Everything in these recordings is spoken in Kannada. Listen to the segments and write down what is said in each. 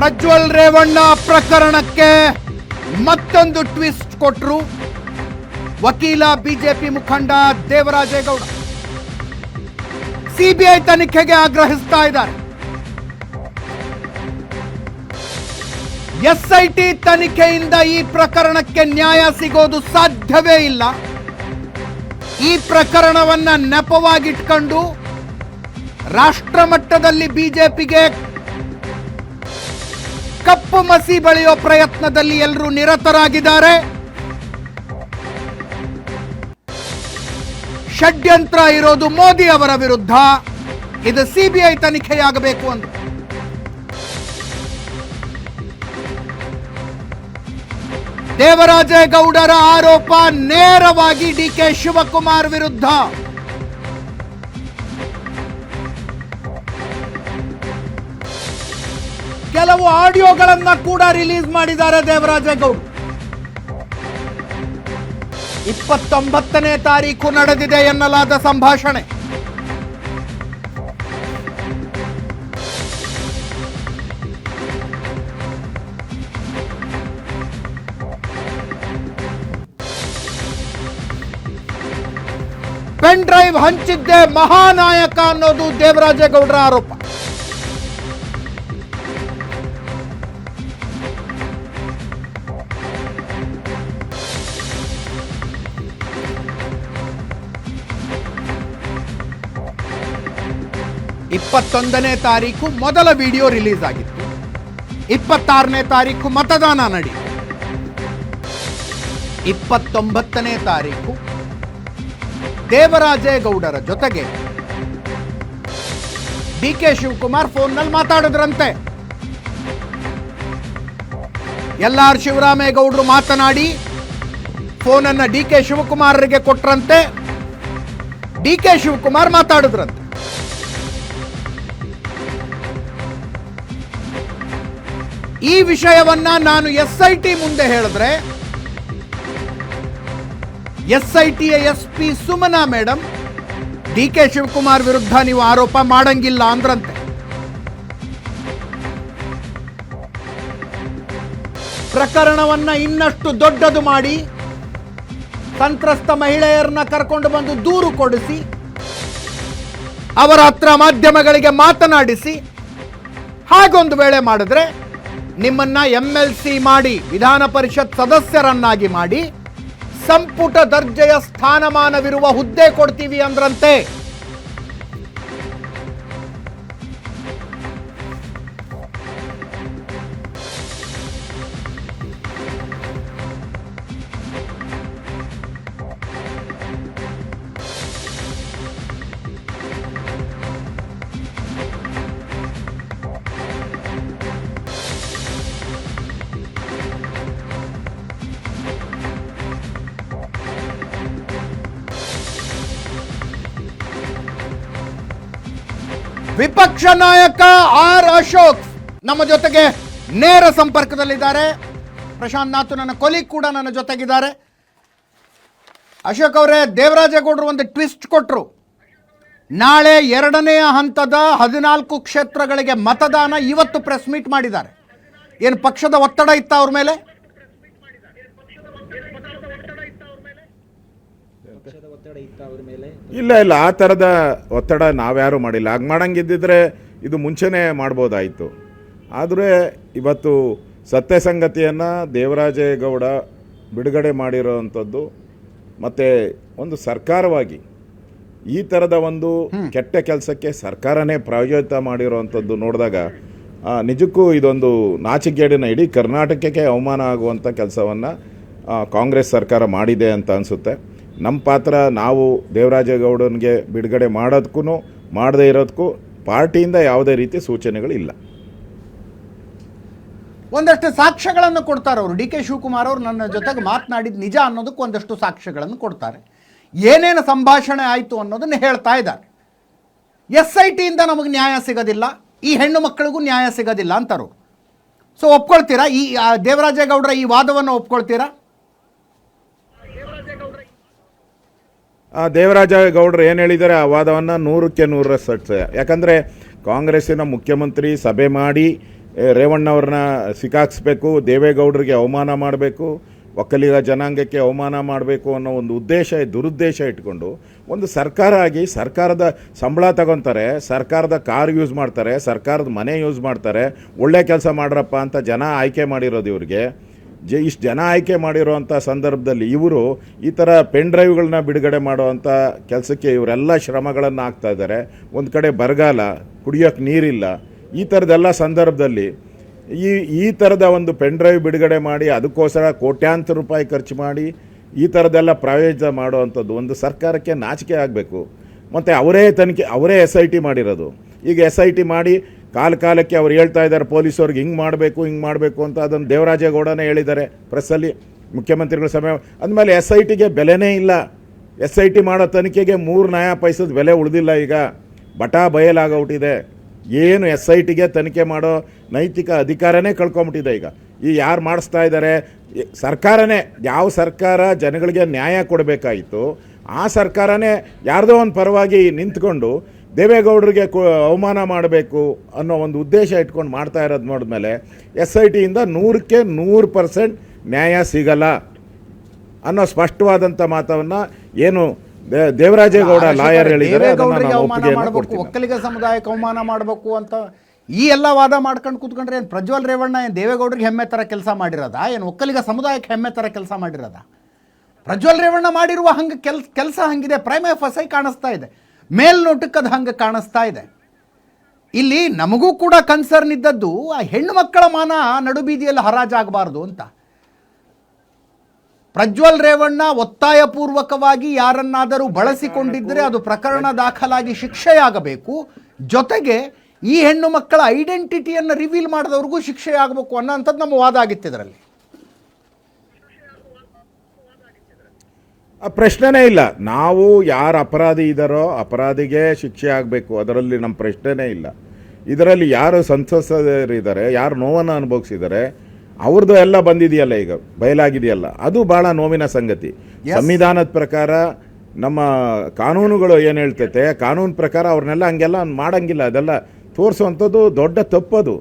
ಪ್ರಜ್ವಲ್ ರೇವಣ್ಣ ಪ್ರಕರಣಕ್ಕೆ ಮತ್ತೊಂದು ಟ್ವಿಸ್ಟ್ ಕೊಟ್ರು ವಕೀಲ ಬಿಜೆಪಿ ಮುಖಂಡ ದೇವರಾಜೇಗೌಡ. ಸಿಬಿಐ ತನಿಖೆಗೆ ಆಗ್ರಹಿಸ್ತಾ ಇದ್ದಾರೆ. ಎಸ್ಐಟಿ ತನಿಖೆಯಿಂದ ಈ ಪ್ರಕರಣಕ್ಕೆ ನ್ಯಾಯ ಸಿಗೋದು ಸಾಧ್ಯವೇ ಇಲ್ಲ. ಈ ಪ್ರಕರಣವನ್ನ ನೆಪವಾಗಿಟ್ಕೊಂಡು ರಾಷ್ಟ್ರ ಮಟ್ಟದಲ್ಲಿ ಬಿಜೆಪಿಗೆ ಕಪ್ಪು ಮಸಿ ಬಳಿಯೋ ಪ್ರಯತ್ನದಲ್ಲಿ ಎಲ್ಲರೂ ನಿರತರಾಗಿದ್ದಾರೆ. ಷಡ್ಯಂತ್ರ ಇರೋದು ಮೋದಿ ಅವರ ವಿರುದ್ಧ. ಇದು ಸಿಬಿಐ ತನಿಖೆಯಾಗಬೇಕು ಅಂತ ದೇವರಾಜೇಗೌಡರ ಆರೋಪ ನೇರವಾಗಿ ಡಿ ಕೆ ಶಿವಕುಮಾರ್ ವಿರುದ್ಧ. ಕೆಲವು ಆಡಿಯೋಗಳನ್ನ ಕೂಡ ರಿಲೀಸ್ ಮಾಡಿದ್ದಾರೆ ದೇವರಾಜೇಗೌಡ ಇಪ್ಪತ್ತೊಂಬತ್ತನೇ ತಾರೀಕು ನಡೆದಿದೆ ಎನ್ನಲಾದ ಸಂಭಾಷಣೆ. ಪೆನ್ ಡ್ರೈವ್ ಹಂಚಿದ್ದೆ ಮಹಾನಾಯಕ ಅನ್ನೋದು ದೇವರಾಜೇಗೌಡರ ಆರೋಪ. ಇಪ್ಪತ್ತೊಂದನೇ ತಾರೀಕು ಮೊದಲ ವಿಡಿಯೋ ರಿಲೀಸ್ ಆಗಿತ್ತು. ಇಪ್ಪತ್ತಾರನೇ ತಾರೀಕು ಮತದಾನ ನಡಿ. ಇಪ್ಪತ್ತೊಂಬತ್ತನೇ ತಾರೀಕು ದೇವರಾಜೇಗೌಡರ ಜೊತೆಗೆ ಡಿ ಕೆ ಶಿವಕುಮಾರ್ ಫೋನ್ನಲ್ಲಿ ಮಾತಾಡಿದ್ರಂತೆ. ಎಲ್ ಆರ್ ಶಿವರಾಮೇಗೌಡರು ಮಾತನಾಡಿ, ಫೋನನ್ನು ಡಿ ಕೆ ಶಿವಕುಮಾರರಿಗೆ ಕೊಟ್ರಂತೆ. ಡಿ ಕೆ ಶಿವಕುಮಾರ್ ಮಾತಾಡಿದ್ರಂತೆ. ಈ ವಿಷಯವನ್ನ ನಾನು ಎಸ್ ಐ ಟಿ ಮುಂದೆ ಹೇಳಿದ್ರೆ S I ಟಿಯ S P Sumana madam D K Shivakumar ವಿರುದ್ಧ ನೀವು ಆರೋಪ ಮಾಡಂಗಿಲ್ಲ ಅಂದ್ರಂತೆ. ಪ್ರಕರಣವನ್ನ ಇನ್ನಷ್ಟು ದೊಡ್ಡದು ಮಾಡಿ, ಸಂತ್ರಸ್ತ ಮಹಿಳೆಯರನ್ನ ಕರ್ಕೊಂಡು ಬಂದು ದೂರು ಕೊಡಿಸಿ, ಅವರ ಹತ್ರ ಮಾಧ್ಯಮಗಳಿಗೆ ಮಾತನಾಡಿಸಿ, ಹಾಗೊಂದು ವೇಳೆ ಮಾಡಿದ್ರೆ ನಿಮ್ಮನ್ನ ಎಂ ಎಲ್ ಸಿ ಮಾಡಿ, ವಿಧಾನ ಪರಿಷತ್ ಸದಸ್ಯರನ್ನಾಗಿ ಮಾಡಿ, ಸಂಪುಟ ದರ್ಜೆಯ ಸ್ಥಾನಮಾನವಿರುವ ಹುದ್ದೆ ಕೊಡ್ತೀವಿ ಅಂದ್ರಂತೆ. ವಿಪಕ್ಷ ನಾಯಕ ಆರ್ ಅಶೋಕ್ ನಮ್ಮ ಜೊತೆಗೆ ನೇರ ಸಂಪರ್ಕದಲ್ಲಿದ್ದಾರೆ. ಪ್ರಶಾಂತ್ ನಾಥ್ ನನ್ನ ಕೊಲಿ ಕೂಡ ನನ್ನ ಜೊತೆಗಿದ್ದಾರೆ. ಅಶೋಕ್ ಅವರೇ, ದೇವರಾಜೇಗೌಡರು ಒಂದು ಟ್ವಿಸ್ಟ್ ಕೊಟ್ಟರು ನಾಳೆ ಎರಡನೆಯ ಹಂತದ ಹದಿನಾಲ್ಕು ಕ್ಷೇತ್ರಗಳಿಗೆ ಮತದಾನ ಇವತ್ತು ಪ್ರೆಸ್ ಮೀಟ್ ಮಾಡಿದ್ದಾರೆ. ಏನು ಪಕ್ಷದ ಒತ್ತಡ ಇತ್ತ ಅವ್ರ ಮೇಲೆ ಪಕ್ಷದ ಒತ್ತಡ ಇತ್ತ ಅವ್ರ ಮೇಲೆ ಇಲ್ಲ ಇಲ್ಲ ಆ ಥರದ ಒತ್ತಡ ನಾವ್ಯಾರು ಮಾಡಿಲ್ಲ. ಹಾಗೆ ಮಾಡಂಗಿದ್ದಿದ್ರೆ ಇದು ಮುಂಚೆನೇ ಮಾಡ್ಬೋದಾಯಿತು. ಆದರೆ ಇವತ್ತು ಸತ್ಯ ಸಂಗತಿಯನ್ನು ದೇವರಾಜೇಗೌಡ ಬಿಡುಗಡೆ ಮಾಡಿರೋವಂಥದ್ದು ಮತ್ತು ಒಂದು ಸರ್ಕಾರವಾಗಿ ಈ ಥರದ ಒಂದು ಕೆಟ್ಟ ಕೆಲಸಕ್ಕೆ ಸರ್ಕಾರನೇ ಪ್ರಾಯೋಜಿತ ಮಾಡಿರೋವಂಥದ್ದು ನೋಡಿದಾಗ ನಿಜಕ್ಕೂ ಇದೊಂದು ನಾಚಿಕೆಗೇಡಿನ ಇಡೀ ಕರ್ನಾಟಕಕ್ಕೆ ಅವಮಾನ ಆಗುವಂಥ ಕೆಲಸವನ್ನು ಕಾಂಗ್ರೆಸ್ ಸರ್ಕಾರ ಮಾಡಿದೆ ಅಂತ ಅನಿಸುತ್ತೆ. ನಮ್ಮ ಪಾತ್ರ ನಾವು ದೇವರಾಜೇಗೌಡನಿಗೆ ಬಿಡುಗಡೆ ಮಾಡೋದಕ್ಕೂ ಮಾಡದೇ ಇರೋದಕ್ಕೂ ಪಾರ್ಟಿಯಿಂದ ಯಾವುದೇ ರೀತಿ ಸೂಚನೆಗಳಿಲ್ಲ. ಒಂದಷ್ಟು ಸಾಕ್ಷ್ಯಗಳನ್ನು ಕೊಡ್ತಾರೆ ಅವರು. ಡಿ ಕೆ ಶಿವಕುಮಾರ್ ಅವರು ನನ್ನ ಜೊತೆಗೆ ಮಾತನಾಡಿದ ನಿಜ ಅನ್ನೋದಕ್ಕೆ ಒಂದಷ್ಟು ಸಾಕ್ಷ್ಯಗಳನ್ನು ಕೊಡ್ತಾರೆ. ಏನೇನು ಸಂಭಾಷಣೆ ಆಯಿತು ಅನ್ನೋದನ್ನು ಹೇಳ್ತಾ ಇದ್ದಾರೆ. ಎಸ್ ಐ ಟಿಯಿಂದ ನಮಗೆ ನ್ಯಾಯ ಸಿಗೋದಿಲ್ಲ, ಈ ಹೆಣ್ಣು ಮಕ್ಕಳಿಗೂ ನ್ಯಾಯ ಸಿಗೋದಿಲ್ಲ ಅಂತರು ಸೊ ಒಪ್ಕೊಳ್ತೀರಾ? ಈ ದೇವರಾಜೇಗೌಡರ ಈ ವಾದವನ್ನು ಒಪ್ಕೊಳ್ತೀರಾ? ಆ ದೇವರಾಜೇಗೌಡರು ಏನು ಹೇಳಿದ್ದಾರೆ? ಆ ವಾದವನ್ನು ನೂರಕ್ಕೆ ನೂರರ ಸತ್ಯ ಯಾಕಂದರೆ ಕಾಂಗ್ರೆಸ್ಸಿನ ಮುಖ್ಯಮಂತ್ರಿ ಸಭೆ ಮಾಡಿ ರೇವಣ್ಣವ್ರನ್ನ ಸಿಕ್ಕಾಕ್ಸ್ಬೇಕು, ದೇವೇಗೌಡರಿಗೆ ಅವಮಾನ ಮಾಡಬೇಕು, ಒಕ್ಕಲಿಗ ಜನಾಂಗಕ್ಕೆ ಅವಮಾನ ಮಾಡಬೇಕು ಅನ್ನೋ ಒಂದು ಉದ್ದೇಶ, ದುರುದ್ದೇಶ ಇಟ್ಕೊಂಡು ಒಂದು ಸರ್ಕಾರ ಆಗಿ ಸರ್ಕಾರದ ಸಂಬಳ ತಗೊತಾರೆ, ಸರ್ಕಾರದ ಕಾರ್ ಯೂಸ್ ಮಾಡ್ತಾರೆ, ಸರ್ಕಾರದ ಮನೆ ಯೂಸ್ ಮಾಡ್ತಾರೆ, ಒಳ್ಳೆ ಕೆಲಸ ಮಾಡ್ರಪ್ಪ ಅಂತ ಜನ ಆಯ್ಕೆ ಮಾಡಿರೋದು ಇವ್ರಿಗೆ. ಜ ಇಷ್ಟು ಜನ ಆಯ್ಕೆ ಮಾಡಿರೋವಂಥ ಸಂದರ್ಭದಲ್ಲಿ ಇವರು ಈ ಥರ ಪೆನ್ ಡ್ರೈವ್ಗಳನ್ನ ಬಿಡುಗಡೆ ಮಾಡುವಂಥ ಕೆಲಸಕ್ಕೆ ಇವರೆಲ್ಲ ಶ್ರಮಗಳನ್ನು ಹಾಕ್ತಾ ಇದ್ದಾರೆ. ಒಂದು ಕಡೆ ಬರಗಾಲ ಕುಡಿಯೋಕ್ಕೆ ನೀರಿಲ್ಲ. ಈ ಥರದ್ದೆಲ್ಲ ಸಂದರ್ಭದಲ್ಲಿ ಈ ಈ ಥರದ ಒಂದು ಪೆನ್ ಡ್ರೈವ್ ಬಿಡುಗಡೆ ಮಾಡಿ ಅದಕ್ಕೋಸ್ಕರ ಕೋಟ್ಯಾಂತರ ರೂಪಾಯಿ ಖರ್ಚು ಮಾಡಿ ಈ ಥರದ್ದೆಲ್ಲ ಪ್ರಾಯೋಜನ ಮಾಡುವಂಥದ್ದು ಒಂದು ಸರ್ಕಾರಕ್ಕೆ ನಾಚಿಕೆ ಆಗಬೇಕು. ಮತ್ತು ಅವರೇ ತನಿಖೆ, ಅವರೇ ಎಸ್ ಐ ಟಿ ಮಾಡಿರೋದು. ಈಗ ಎಸ್ ಐ ಟಿ ಮಾಡಿ ಕಾಲ ಕಾಲಕ್ಕೆ ಅವ್ರು ಹೇಳ್ತಾ ಇದ್ದಾರೆ, ಪೊಲೀಸವ್ರಿಗೆ ಹಿಂಗೆ ಮಾಡಬೇಕು ಹಿಂಗೆ ಮಾಡಬೇಕು ಅಂತ ಅದನ್ನು ದೇವರಾಜೇಗೌಡನೇ ಹೇಳಿದ್ದಾರೆ ಪ್ರೆಸ್ಸಲ್ಲಿ ಮುಖ್ಯಮಂತ್ರಿಗಳ ಸಮಯ ಅಂದಮೇಲೆ ಎಸ್ ಐ ಟಿಗೆ ಬೆಲೆನೇ ಇಲ್ಲ. ಎಸ್ ಐ ಟಿ ಮಾಡೋ ತನಿಖೆಗೆ ಮೂರು ನ್ಯಾಯ ಪೈಸದ ಬೆಲೆ ಉಳಿದಿಲ್ಲ ಈಗ. ಬಟಾ ಬಯಲಾಗೋಗ್ಬಿಟ್ಟಿದೆ ಏನು ಎಸ್ ಐ ಟಿಗೆ ತನಿಖೆ ಮಾಡೋ ನೈತಿಕ ಅಧಿಕಾರನೇ ಕಳ್ಕೊಂಬಿಟ್ಟಿದೆ ಈಗ. ಈ ಯಾರು ಮಾಡಿಸ್ತಾ ಇದ್ದಾರೆ ಸರ್ಕಾರನೇ, ಯಾವ ಸರ್ಕಾರ ಜನಗಳಿಗೆ ನ್ಯಾಯ ಕೊಡಬೇಕಾಯಿತು, ಆ ಸರ್ಕಾರನೇ ಯಾರದೋ ಒಂದು ಪರವಾಗಿ ನಿಂತ್ಕೊಂಡು ದೇವೇಗೌಡರಿಗೆ ಕೊ ಅವಮಾನ ಮಾಡಬೇಕು ಅನ್ನೋ ಒಂದು ಉದ್ದೇಶ ಇಟ್ಕೊಂಡು ಮಾಡ್ತಾ ಇರೋದು ನೋಡಿದ್ಮೇಲೆ ಎಸ್ ಐ ಟಿಯಿಂದ ನೂರಕ್ಕೆ ನೂರು ಪರ್ಸೆಂಟ್ ನ್ಯಾಯ ಸಿಗಲ್ಲ ಅನ್ನೋ ಸ್ಪಷ್ಟವಾದಂಥ ಮಾತವನ್ನು ಏನು ದೇವರಾಜೇಗೌಡ ಲಾಯರ್ ಹೇಳಿದ್ದಾರೆ ಒಕ್ಕಲಿಗ ಸಮುದಾಯಕ್ಕೆ ಅವಮಾನ ಮಾಡಬೇಕು ಅಂತ ಈ ಎಲ್ಲ ವಾದ ಮಾಡ್ಕೊಂಡು ಕೂತ್ಕೊಂಡ್ರೆ ಏನು ಪ್ರಜ್ವಲ್ ರೇವಣ್ಣ ಏನು ದೇವೇಗೌಡರಿಗೆ ಹೆಮ್ಮೆ ಥರ ಕೆಲಸ ಮಾಡಿರೋದ? ಏನು ಒಕ್ಕಲಿಗ ಸಮುದಾಯಕ್ಕೆ ಹೆಮ್ಮೆ ಥರ ಕೆಲಸ ಮಾಡಿರೋದ? ಪ್ರಜ್ವಲ್ ರೇವಣ್ಣ ಮಾಡಿರುವ ಹಂಗೆ ಕೆಲ್ಸ ಕೆಲಸ ಹಂಗಿದೆ. ಪ್ರೈಮೇ ಫಸೈ ಕಾಣಿಸ್ತಾ ಇದೆ. ಮೇಲ್ನೋಟಕ್ಕೆ ಅದು ಹಂಗೆ ಕಾಣಿಸ್ತಾ ಇದೆ. ಇಲ್ಲಿ ನಮಗೂ ಕೂಡ ಕನ್ಸರ್ನ್ ಇದ್ದದ್ದು ಆ ಹೆಣ್ಣು ಮಕ್ಕಳ ಮಾನ ನಡುಬೀದಿಯಲ್ಲಿ ಹರಾಜಾಗಬಾರ್ದು ಅಂತ. ಪ್ರಜ್ವಲ್ ರೇವಣ್ಣ ಒತ್ತಾಯಪೂರ್ವಕವಾಗಿ ಯಾರನ್ನಾದರೂ ಬಳಸಿಕೊಂಡಿದ್ದರೆ ಅದು ಪ್ರಕರಣ ದಾಖಲಾಗಿ ಶಿಕ್ಷೆಯಾಗಬೇಕು. ಜೊತೆಗೆ ಈ ಹೆಣ್ಣು ಮಕ್ಕಳ ಐಡೆಂಟಿಟಿಯನ್ನು ರಿವೀಲ್ ಮಾಡಿದವ್ರಿಗೂ ಶಿಕ್ಷೆಯಾಗಬೇಕು ಅನ್ನೋಂಥದ್ದು ನಮ್ಮ ವಾದ ಆಗಿತ್ತು ಇದರಲ್ಲಿ. ಆ ಪ್ರಶ್ನೆನೇ ಇಲ್ಲ. ನಾವು ಯಾರು ಅಪರಾಧಿ ಇದ್ದಾರೋ ಅಪರಾಧಿಗೆ ಶಿಕ್ಷೆ ಆಗಬೇಕು. ಅದರಲ್ಲಿ ನಮ್ಮ ಪ್ರಶ್ನೆನೇ ಇಲ್ಲ. ಇದರಲ್ಲಿ ಯಾರು ಸಂತ್ರಸ್ತರಿದ್ದಾರೆ ಯಾರು ನೋವನ್ನು ಅನುಭವಿಸಿದ್ದಾರೆ ಅವ್ರದ್ದು ಎಲ್ಲ ಬಂದಿದೆಯಲ್ಲ ಈಗ ಬಯಲಾಗಿದೆಯಲ್ಲ. ಅದು ಭಾಳ ನೋವಿನ ಸಂಗತಿ. ಸಂವಿಧಾನದ ಪ್ರಕಾರ ನಮ್ಮ ಕಾನೂನುಗಳು ಏನು ಹೇಳ್ತೈತೆ ಕಾನೂನು ಪ್ರಕಾರ ಅವ್ರನ್ನೆಲ್ಲ ಹಂಗೆಲ್ಲ ಮಾಡಂಗಿಲ್ಲ. ಅದೆಲ್ಲ ತೋರಿಸುವಂಥದ್ದು ದೊಡ್ಡ ತಪ್ಪದು.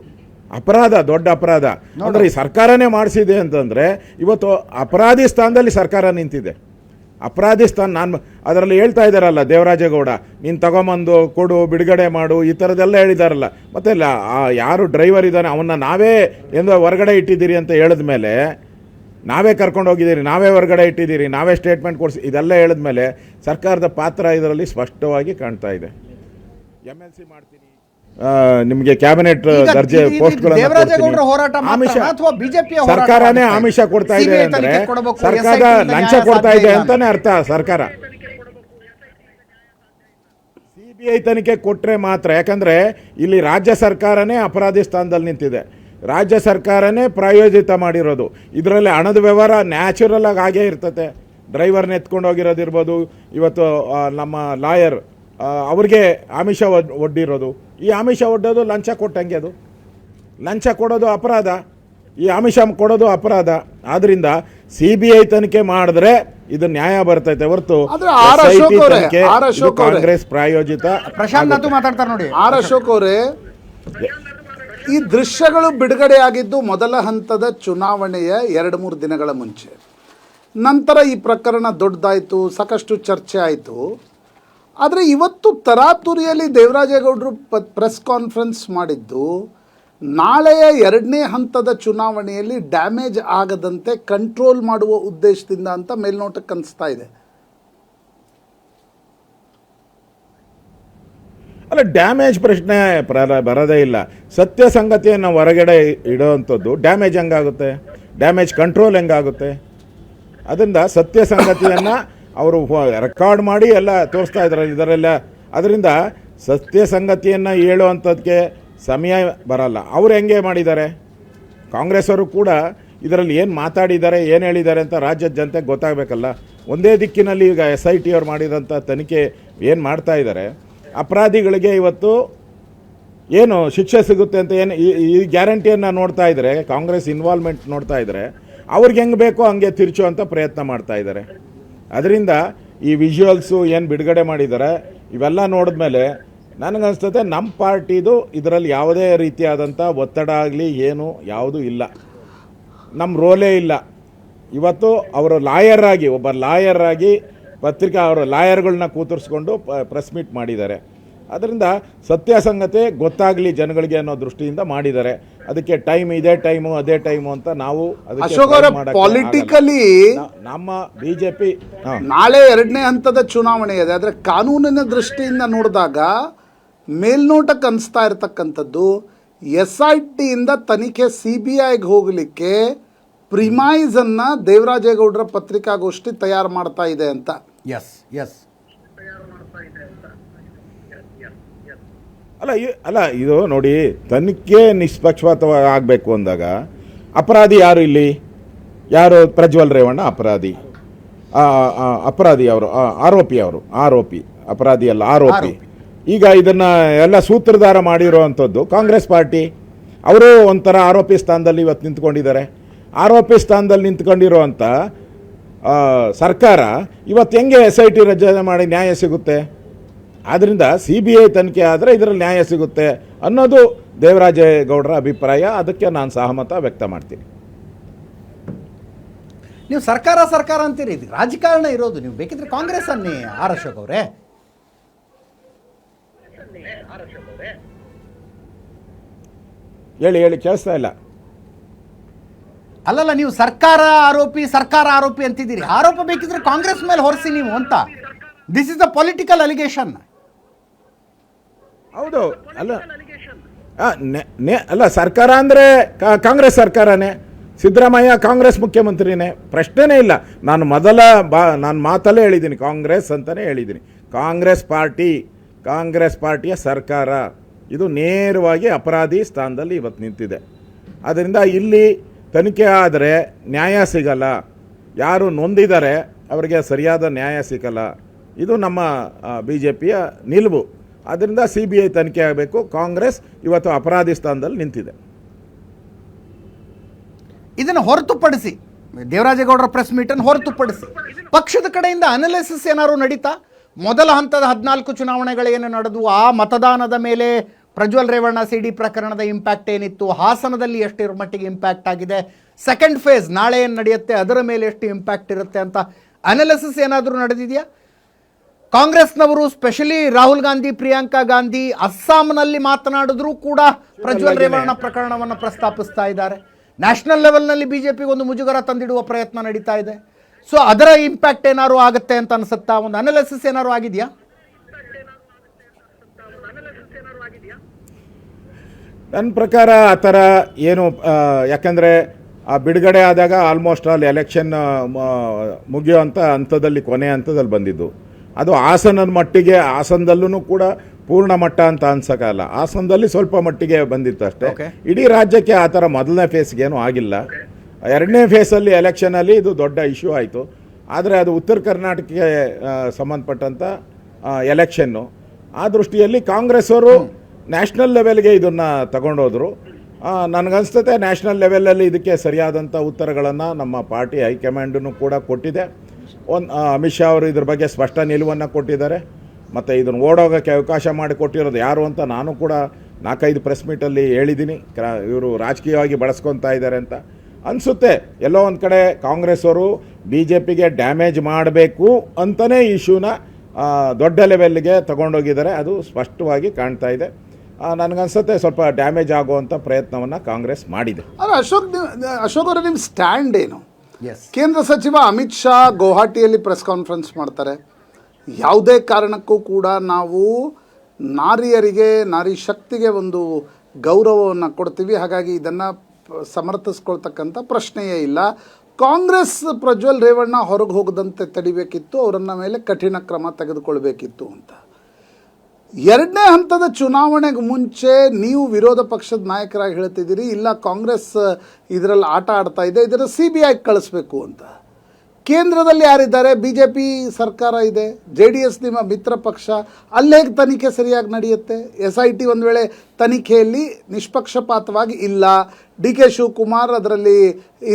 ಅಪರಾಧ ದೊಡ್ಡ ಅಪರಾಧ. ಅಂದರೆ ಈ ಸರ್ಕಾರನೇ ಮಾಡಿಸಿದೆ ಅಂತಂದರೆ ಇವತ್ತು ಅಪರಾಧಿ ಸ್ಥಾನದಲ್ಲಿ ಸರ್ಕಾರ ನಿಂತಿದೆ. ಅಪರಾಧಿ ಸ್ಥಾನ ನಾನು ಅದರಲ್ಲಿ ಹೇಳ್ತಾ ಇದ್ದಾರಲ್ಲ ದೇವರಾಜೇಗೌಡ ನೀನು ತಗೊಂಬಂದು ಕೊಡು, ಬಿಡುಗಡೆ ಮಾಡು, ಈ ಥರದ್ದೆಲ್ಲ ಹೇಳಿದಾರಲ್ಲ. ಮತ್ತೆ ಯಾರು ಡ್ರೈವರ್ ಇದ್ದಾನೆ, ಅವನ್ನ ನಾವೇ ಎಂದು ಹೊರಗಡೆ ಇಟ್ಟಿದ್ದೀರಿ ಅಂತ ಹೇಳಿದ ಮೇಲೆ, ನಾವೇ ಕರ್ಕೊಂಡು ಹೋಗಿದ್ದೀರಿ, ನಾವೇ ಹೊರಗಡೆ ಇಟ್ಟಿದ್ದೀರಿ, ನಾವೇ ಸ್ಟೇಟ್ಮೆಂಟ್ ಕೊಡಿಸಿ, ಇದೆಲ್ಲ ಹೇಳಿದ್ಮೇಲೆ ಸರ್ಕಾರದ ಪಾತ್ರ ಇದರಲ್ಲಿ ಸ್ಪಷ್ಟವಾಗಿ ಕಾಣ್ತಾ ಇದೆ. ಎಂ ಎಲ್ ಸಿ ಮಾಡ್ತೀನಿ. ನಿಮಗೆ ಕ್ಯಾಬಿನೆಟ್ ದರ್ಜೆ ಪೋಸ್ಟ್ ಪೋಸ್ಟ್ಗಳನ್ನು ಹೋರಾಟ ಆಮಿಷ. ಅಥವಾ ಬಿಜೆಪಿಯ ಸರ್ಕಾರನೇ? ಆಮಿಷ ಕೊಡ್ತಾ ಇದೆ ಅಂದ್ರೆ ಸರ್ಕಾರ ಲಂಚ ಕೊಡ್ತಾ ಇದೆ ಅಂತಾನೆ ಅರ್ಥ ಸರ್ಕಾರ. ಸಿಬಿಐ ತನಿಖೆ ಕೊಟ್ಟರೆ ಮಾತ್ರ ಯಾಕಂದ್ರೆ ಇಲ್ಲಿ ರಾಜ್ಯ ಸರ್ಕಾರನೇ ಅಪರಾಧಿ ಸ್ಥಾನದಲ್ಲಿ ನಿಂತಿದೆ. ರಾಜ್ಯ ಸರ್ಕಾರನೇ ಪ್ರಾಯೋಜಿತ ಮಾಡಿರೋದು. ಇದರಲ್ಲಿ ಹಣದ ವ್ಯವಹಾರ ನ್ಯಾಚುರಲ್ ಆಗಿ ಆಗೇ ಇರ್ತತೆ. ಡ್ರೈವರ್ನ ಎತ್ಕೊಂಡು ಹೋಗಿರೋದಿರ್ಬೋದು ಇವತ್ತು ನಮ್ಮ ಲಾಯರ್ ಅವ್ರಿಗೆ ಆಮಿಷ ಒಡ್ಡಿರೋದು. ಈ ಆಮಿಷ ಒಡ್ಡೋದು ಲಂಚ ಕೊಟ್ಟಂಗೆ ಅದು. ಲಂಚ ಕೊಡೋದು ಅಪರಾಧ. ಈ ಆಮಿಷ ಕೊಡೋದು ಅಪರಾಧ. ಆದ್ರಿಂದ ಸಿ ಬಿ ಐ ತನಿಖೆ ಮಾಡಿದ್ರೆ ಇದು ನ್ಯಾಯ ಬರ್ತೈತೆ ಹೊರತು. ಕಾಂಗ್ರೆಸ್ ಪ್ರಾಯೋಜಿತ ಪ್ರಶಾಂತ್ ಮಾತಾಡ್ತಾರೆ ನೋಡಿ. ಆರ್ ಅಶೋಕ್ ಅವರೇ ಈ ದೃಶ್ಯಗಳು ಬಿಡುಗಡೆ ಆಗಿದ್ದು ಮೊದಲ ಹಂತದ ಚುನಾವಣೆಯ ಎರಡು ಮೂರು ದಿನಗಳ ಮುಂಚೆ. ನಂತರ ಈ ಪ್ರಕರಣ ದೊಡ್ಡದಾಯಿತು ಸಾಕಷ್ಟು ಚರ್ಚೆ ಆಯಿತು. ಆದರೆ ಇವತ್ತು ತರಾತುರಿಯಲ್ಲಿ ದೇವರಾಜೇಗೌಡರು ಪ್ರೆಸ್ ಕಾನ್ಫರೆನ್ಸ್ ಮಾಡಿದ್ದು, ನಾಳೆಯ ಎರಡನೇ ಹಂತದ ಚುನಾವಣೆಯಲ್ಲಿ ಡ್ಯಾಮೇಜ್ ಆಗದಂತೆ ಕಂಟ್ರೋಲ್ ಮಾಡುವ ಉದ್ದೇಶದಿಂದ ಅಂತ ಮೇಲ್ನೋಟಕ್ಕೆ ಅನಿಸ್ತಾ ಇದೆ. ಅಲ್ಲ ಡ್ಯಾಮೇಜ್ ಪ್ರಶ್ನೆ ಪ್ರ- ಬರೋದೇ ಇಲ್ಲ. ಸತ್ಯ ಸಂಗತಿಯನ್ನು ಹೊರಗಡೆ ಇಡೋವಂಥದ್ದು ಡ್ಯಾಮೇಜ್ ಹೆಂಗಾಗುತ್ತೆ? ಡ್ಯಾಮೇಜ್ ಕಂಟ್ರೋಲ್ ಹೆಂಗಾಗುತ್ತೆ? ಅದರಿಂದ ಸತ್ಯ ಸಂಗತಿಯನ್ನು ಅವರು ರೆಕಾರ್ಡ್ ಮಾಡಿ ಎಲ್ಲ ತೋರಿಸ್ತಾ ಇದ್ದಾರೆ ಇದರೆಲ್ಲ ಅದರಿಂದ ಸತ್ಯ ಸಂಗತಿಯನ್ನು ಹೇಳುವಂಥದ್ದಕ್ಕೆ ಸಮಯ ಬರಲ್ಲ. ಅವ್ರು ಹೆಂಗೆ ಮಾಡಿದ್ದಾರೆ? ಕಾಂಗ್ರೆಸ್ ಅವರು ಕೂಡ ಇದರಲ್ಲಿ ಏನು ಮಾತಾಡಿದ್ದಾರೆ, ಏನು ಹೇಳಿದ್ದಾರೆ ಅಂತ ರಾಜ್ಯದ ಜನತೆಗೆ ಗೊತ್ತಾಗಬೇಕಲ್ಲ. ಒಂದೇ ದಿಕ್ಕಿನಲ್ಲಿ ಈಗ ಎಸ್ ಐ ಟಿ ಅವ್ರು ಮಾಡಿದಂಥ ತನಿಖೆ ಏನು ಮಾಡ್ತಾ ಇದ್ದಾರೆ? ಅಪರಾಧಿಗಳಿಗೆ ಇವತ್ತು ಏನು ಶಿಕ್ಷೆ ಸಿಗುತ್ತೆ ಅಂತ ಏನು ಈ- ಗ್ಯಾರಂಟಿಯನ್ನು ನೋಡ್ತಾ ಇದ್ದಾರೆ ಕಾಂಗ್ರೆಸ್ ಇನ್ವಾಲ್ವ್ಮೆಂಟ್ ನೋಡ್ತಾ ಇದ್ದಾರೆ ಅವ್ರಿಗೆ ಹೆಂಗೆ ಬೇಕೋ ಹಂಗೆ ಅಂತ ಪ್ರಯತ್ನ ಮಾಡ್ತಾ ಇದ್ದಾರೆ. ಅದರಿಂದ ಈ ವಿಜುವಲ್ಸು ಏನು ಬಿಡುಗಡೆ ಮಾಡಿದ್ದಾರೆ ಇವೆಲ್ಲ ನೋಡಿದ ಮೇಲೆ ನನಗನ್ಸ್ತದೆ ನಮ್ಮ ಪಾರ್ಟಿದು ಇದರಲ್ಲಿ ಯಾವುದೇ ರೀತಿಯಾದಂಥ ಒತ್ತಡ ಆಗಲಿ ಏನು ಯಾವುದೂ ಇಲ್ಲ. ನಮ್ಮ ರೋಲೇ ಇಲ್ಲ. ಇವತ್ತು ಅವರು ಲಾಯರ್ ಒಬ್ಬ ಲಾಯರ್ ಆಗಿ ಪತ್ರಿಕಾ ಅವರ ಲಾಯರ್ಗಳನ್ನ ಕೂತರಿಸ್ಕೊಂಡು ಪ್ರೆಸ್ ಮೀಟ್ ಮಾಡಿದ್ದಾರೆ. ಅದರಿಂದ ಸತ್ಯಾಸಂಗತೆ ಗೊತ್ತಾಗಲಿ ಜನಗಳಿಗೆ ಅನ್ನೋ ದೃಷ್ಟಿಯಿಂದ ಮಾಡಿದ್ದಾರೆ. ಅದಕ್ಕೆ ಟೈಮ್ ಇದೇ ಟೈಮು ಅದೇ ಟೈಮು ಅಂತ ನಾವು ಪಾಲಿಟಿಕಲಿ ನಮ್ಮ ಬಿಜೆಪಿ ಜೆ ಪಿ ನಾಳೆ ಎರಡನೇ ಹಂತದ ಚುನಾವಣೆ ಇದೆ. ಆದರೆ ಕಾನೂನಿನ ದೃಷ್ಟಿಯಿಂದ ನೋಡಿದಾಗ ಮೇಲ್ನೋಟಕ್ಕೆ ಅನಿಸ್ತಾ ಇರತಕ್ಕಂಥದ್ದು ಎಸ್ ಐ ಟಿಯಿಂದ ತನಿಖೆ ಸಿ ಬಿ ಐಗೆ ಹೋಗಲಿಕ್ಕೆ ಪ್ರಿಮೈಸನ್ನು ದೇವರಾಜೇಗೌಡರ ಪತ್ರಿಕಾಗೋಷ್ಠಿ ತಯಾರು ಮಾಡ್ತಾ ಇದೆ ಅಂತ. ಎಸ್ ಎಸ್ ಅಲ್ಲ ಅಲ್ಲ ಇದು ನೋಡಿ ತನಿಖೆ ನಿಷ್ಪಕ್ಷಪಾತವಾಗಿ ಆಗಬೇಕು ಅಂದಾಗ ಅಪರಾಧಿ ಯಾರು ಇಲ್ಲಿ? ಯಾರು ಪ್ರಜ್ವಲ್ ರೇವಣ್ಣ? ಅಪರಾಧಿ. ಅಪರಾಧಿ ಅವರು ಆರೋಪಿ ಅವರು ಆರೋಪಿ ಅಪರಾಧಿ ಅಲ್ಲ ಆರೋಪಿ. ಈಗ ಇದನ್ನು ಎಲ್ಲ ಸೂತ್ರಧಾರ ಮಾಡಿರೋ ಅಂಥದ್ದು ಕಾಂಗ್ರೆಸ್ ಪಾರ್ಟಿ. ಅವರು ಒಂಥರ ಆರೋಪಿ ಸ್ಥಾನದಲ್ಲಿ ಇವತ್ತು ನಿಂತ್ಕೊಂಡಿದ್ದಾರೆ. ಆರೋಪಿ ಸ್ಥಾನದಲ್ಲಿ ನಿಂತ್ಕೊಂಡಿರೋ ಅಂಥ ಆ, ಸರ್ಕಾರ ಇವತ್ತು ಹೆಂಗೆ ಎಸ್ ಐ ಟಿ ರಚನೆ ಮಾಡಿ ನ್ಯಾಯ ಸಿಗುತ್ತೆ? ಆದ್ದರಿಂದ ಸಿ ಬಿ ಐ ತನಿಖೆ ಆದರೆ ಇದರಲ್ಲಿ ನ್ಯಾಯ ಸಿಗುತ್ತೆ ಅನ್ನೋದು ದೇವರಾಜೇಗೌಡರ ಅಭಿಪ್ರಾಯ. ಅದಕ್ಕೆ ನಾನು ಸಹಮತ ವ್ಯಕ್ತ ಮಾಡ್ತೀನಿ. ನೀವು ಸರ್ಕಾರ ಸರ್ಕಾರ ಅಂತೀರಿ. ಇದು ರಾಜಕಾರಣ ಇರೋದು. ನೀವು ಬೇಕಿದ್ರೆ ಕಾಂಗ್ರೆಸ್ ಅನ್ನಿ ಆರ್ ಅಶೋಕ್ ಅವರೇ. ಹೇಳಿ ಹೇಳಿ ಕೇಳಿಸ್ತಾ ಇಲ್ಲ. ಅಲ್ಲಲ್ಲ ನೀವು ಸರ್ಕಾರ ಆರೋಪಿ ಸರ್ಕಾರ ಆರೋಪಿ ಅಂತಿದ್ದೀರಿ. ಆರೋಪ ಬೇಕಿದ್ರೆ ಕಾಂಗ್ರೆಸ್ ಮೇಲೆ ಹೊರಿಸಿ ನೀವು ಅಂತ. This is the political allegation ಹೌದು ಅಲ್ಲ. ಆ, ನೆ- ನೆ- ಅಲ್ಲ ಸರ್ಕಾರ ಅಂದರೆ ಕಾಂಗ್ರೆಸ್ ಸರ್ಕಾರನೇ. ಸಿದ್ದರಾಮಯ್ಯ ಕಾಂಗ್ರೆಸ್ ಮುಖ್ಯಮಂತ್ರಿನೇ. ಪ್ರಶ್ನೆನೇ ಇಲ್ಲ. ನಾನು ಮೊದಲ ಬಾ ನಾನು ಮಾತಲ್ಲೇ ಹೇಳಿದ್ದೀನಿ ಕಾಂಗ್ರೆಸ್ ಅಂತಲೇ ಹೇಳಿದ್ದೀನಿ. ಕಾಂಗ್ರೆಸ್ ಪಾರ್ಟಿ ಕಾಂಗ್ರೆಸ್ ಪಾರ್ಟಿಯ ಸರ್ಕಾರ. ಇದು ನೇರವಾಗಿ ಅಪರಾಧಿ ಸ್ಥಾನದಲ್ಲಿ ಇವತ್ತು ನಿಂತಿದೆ. ಆದ್ದರಿಂದ ಇಲ್ಲಿ ತನಿಖೆ ಆದರೆ ನ್ಯಾಯ ಸಿಗಲ್ಲ. ಯಾರು ನೊಂದಿದ್ದಾರೆ ಅವರಿಗೆ ಸರಿಯಾದ ನ್ಯಾಯ ಸಿಗಲ್ಲ. ಇದು ನಮ್ಮ ಬಿ ಜೆ ಪಿಯ ನಿಲುವು. ಆದ್ದರಿಂದ ಸಿ ಬಿ ಐ ತನಿಖೆ ಆಗಬೇಕು. ಕಾಂಗ್ರೆಸ್ ಇವತ್ತು ಅಪರಾಧಿ ಸ್ಥಾನದಲ್ಲಿ ನಿಂತಿದೆ. ಇದನ್ನು ಹೊರತುಪಡಿಸಿ, ದೇವರಾಜೇಗೌಡರ ಪ್ರೆಸ್ ಮೀಟನ್ನು ಹೊರತುಪಡಿಸಿ, ಪಕ್ಷದ ಕಡೆಯಿಂದ ಅನಾಲಿಸಿಸ್ ಏನಾದ್ರು ನಡೀತಾ? ಮೊದಲ ಹಂತದ ಹದಿನಾಲ್ಕು ಚುನಾವಣೆಗಳೇನು ನಡೆದು ಆ ಮತದಾನದ ಮೇಲೆ ಪ್ರಜ್ವಲ್ ರೇವಣ್ಣ ಸಿ ಡಿ ಪ್ರಕರಣದ ಇಂಪ್ಯಾಕ್ಟ್ ಏನಿತ್ತು? ಹಾಸನದಲ್ಲಿ ಎಷ್ಟಿರೋ ಮಟ್ಟಿಗೆ ಇಂಪ್ಯಾಕ್ಟ್ ಆಗಿದೆ? ಸೆಕೆಂಡ್ ಫೇಸ್ ನಾಳೆ ಏನು ನಡೆಯುತ್ತೆ? ಅದರ ಮೇಲೆ ಎಷ್ಟು ಇಂಪ್ಯಾಕ್ಟ್ ಇರುತ್ತೆ ಅಂತ ಅನಾಲಿಸಿಸ್ ಏನಾದರೂ ನಡೆದಿದೆಯಾ? ಕಾಂಗ್ರೆಸ್ನವರು ಸ್ಪೆಷಲಿ ರಾಹುಲ್ ಗಾಂಧಿ ಪ್ರಿಯಾಂಕಾ ಗಾಂಧಿ ಅಸ್ಸಾಂನಲ್ಲಿ ಮಾತನಾಡಿದ್ರೂ ಕೂಡ ಪ್ರಜ್ವಲ್ ರೇವಣ್ಣ ಪ್ರಕರಣವನ್ನು ಪ್ರಸ್ತಾಪಿಸ್ತಾ ಇದ್ದಾರೆ. ನ್ಯಾಷನಲ್ ಲೆವೆಲ್ನಲ್ಲಿ ಬಿಜೆಪಿಗೆ ಒಂದು ಮುಜುಗರ ತಂದಿಡುವ ಪ್ರಯತ್ನ ನಡೀತಾ ಇದೆ. ಸೊ ಅದರ ಇಂಪ್ಯಾಕ್ಟ್ ಏನಾದ್ರು ಆಗುತ್ತೆ ಅಂತ ಅನಿಸುತ್ತಾ? ಒಂದು ಅನಾಲಿಸಿಸ್ ಏನಾದ್ರು ಆಗಿದೆಯಾ? ನನ್ನ ಪ್ರಕಾರ ಆ ಥರ ಏನು ಯಾಕಂದರೆ ಆ ಬಿಡುಗಡೆ ಆದಾಗ ಆಲ್ಮೋಸ್ಟ್ ಆಲ್ ಎಲೆಕ್ಷನ್ ಮುಗಿಯೋ ಅಂಥ ಹಂತದಲ್ಲಿ ಕೊನೆ ಹಂತದಲ್ಲಿ ಬಂದಿದ್ದು. ಅದು ಹಾಸನದ ಮಟ್ಟಿಗೆ ಹಾಸನದಲ್ಲೂ ಕೂಡ ಪೂರ್ಣ ಮಟ್ಟ ಅಂತ ಅನ್ಸೋಕ್ಕಲ್ಲ ಹಾಸನದಲ್ಲಿ ಸ್ವಲ್ಪ ಮಟ್ಟಿಗೆ ಬಂದಿತ್ತು ಅಷ್ಟೇ. ಇಡೀ ರಾಜ್ಯಕ್ಕೆ ಆ ಥರ ಮೊದಲನೇ ಫೇಸ್ಗೆ ಏನೂ ಆಗಿಲ್ಲ. ಎರಡನೇ ಫೇಸಲ್ಲಿ ಎಲೆಕ್ಷನಲ್ಲಿ ಇದು ದೊಡ್ಡ ಇಶ್ಯೂ ಆಯಿತು. ಆದರೆ ಅದು ಉತ್ತರ ಕರ್ನಾಟಕಕ್ಕೆ ಸಂಬಂಧಪಟ್ಟಂಥ ಎಲೆಕ್ಷನ್ನು ಆ ದೃಷ್ಟಿಯಲ್ಲಿ ಕಾಂಗ್ರೆಸ್ ಅವರು ನ್ಯಾಷನಲ್ ಲೆವೆಲ್ಗೆ ಇದನ್ನು ತಗೊಂಡೋದ್ರು. ನನಗನ್ಸ್ತತೆ ನ್ಯಾಷನಲ್ ಲೆವೆಲಲ್ಲಿ ಇದಕ್ಕೆ ಸರಿಯಾದಂಥ ಉತ್ತರಗಳನ್ನು ನಮ್ಮ ಪಾರ್ಟಿ ಹೈಕಮಾಂಡನ್ನು ಕೂಡ ಕೊಟ್ಟಿದೆ. ಒಂದು ಅಮಿತ್ ಶಾ ಅವರು ಇದ್ರ ಬಗ್ಗೆ ಸ್ಪಷ್ಟ ನಿಲುವನ್ನು ಕೊಟ್ಟಿದ್ದಾರೆ. ಮತ್ತು ಇದನ್ನು ಓಡೋಗೋಕ್ಕೆ ಅವಕಾಶ ಮಾಡಿಕೊಟ್ಟಿರೋದು ಯಾರು ಅಂತ ನಾನು ಕೂಡ ನಾಲ್ಕೈದು ಪ್ರೆಸ್ ಮೀಟಲ್ಲಿ ಹೇಳಿದ್ದೀನಿ. ಇವರು ರಾಜಕೀಯವಾಗಿ ಬಳಸ್ಕೊತಾ ಇದ್ದಾರೆ ಅಂತ. ಅನಿಸುತ್ತೆ, ಎಲ್ಲೋ ಒಂದು ಕಡೆ ಕಾಂಗ್ರೆಸ್ ಅವರು ಬಿ ಜೆ ಪಿಗೆ ಡ್ಯಾಮೇಜ್ ಮಾಡಬೇಕು ಅಂತಲೇ ಇಶ್ಯೂನ ದೊಡ್ಡ ಲೆವೆಲ್ಗೆ ತಗೊಂಡೋಗಿದ್ದಾರೆ. ಅದು ಸ್ಪಷ್ಟವಾಗಿ ಕಾಣ್ತಾ ಇದೆ. ನನಗನ್ಸುತ್ತೆ ಸ್ವಲ್ಪ ಡ್ಯಾಮೇಜ್ ಆಗುವಂಥ ಪ್ರಯತ್ನವನ್ನು ಕಾಂಗ್ರೆಸ್ ಮಾಡಿದೆ. ಅಶೋಕ್ ಅಶೋಕ್ ಅವರ ನಿಮ್ಮ ಸ್ಟ್ಯಾಂಡ್ ಏನು? ಕೇಂದ್ರ ಸಚಿವ ಅಮಿತ್ ಶಾ ಗುವಾಹಟಿಯಲ್ಲಿ ಪ್ರೆಸ್ ಕಾನ್ಫರೆನ್ಸ್ ಮಾಡ್ತಾರೆ. ಯಾವುದೇ ಕಾರಣಕ್ಕೂ ಕೂಡ ನಾವು ನಾರಿಯರಿಗೆ, ನಾರಿ ಶಕ್ತಿಗೆ ಒಂದು ಗೌರವವನ್ನು ಕೊಡ್ತೀವಿ. ಹಾಗಾಗಿ ಇದನ್ನು ಸಮರ್ಥಿಸ್ಕೊಳ್ತಕ್ಕಂಥ ಪ್ರಶ್ನೆಯೇ ಇಲ್ಲ. ಕಾಂಗ್ರೆಸ್ ಪ್ರಜ್ವಲ್ ರೇವಣ್ಣ ಹೊರಗೆ ಹೋಗದಂತೆ ತಡಿಬೇಕಿತ್ತು, ಅವರನ್ನ ಮೇಲೆ ಕಠಿಣ ಕ್ರಮ ತೆಗೆದುಕೊಳ್ಬೇಕಿತ್ತು ಅಂತ. ಎರಡನೇ ಹಂತದ ಚುನಾವಣೆಗೆ ಮುಂಚೆ ನೀವು ವಿರೋಧ ಪಕ್ಷದ ನಾಯಕರಾಗಿ ಹೇಳ್ತಿದ್ದೀರಿ ಇಲ್ಲ ಕಾಂಗ್ರೆಸ್ ಇದರಲ್ಲಿ ಆಟ ಆಡ್ತಾ ಇದೆ ಇದರ ಸಿ ಬಿ ಐ ಕಳಿಸ್ಬೇಕು ಅಂತ. ಕೇಂದ್ರದಲ್ಲಿ ಯಾರಿದ್ದಾರೆ? ಬಿ ಜೆ ಪಿ ಸರ್ಕಾರ ಇದೆ ಜೆ ಡಿ ಎಸ್ ನಿಮ್ಮ ಮಿತ್ರ ಪಕ್ಷ ಅಲ್ಲಿ ಹೇಗೆ ತನಿಖೆ ಸರಿಯಾಗಿ ನಡೆಯುತ್ತೆ? ಎಸ್ ಐ ಟಿ ಒಂದು ವೇಳೆ ತನಿಖೆಯಲ್ಲಿ ನಿಷ್ಪಕ್ಷಪಾತವಾಗಿ ಇಲ್ಲ. ಡಿ ಕೆ ಶಿವಕುಮಾರ್ ಅದರಲ್ಲಿ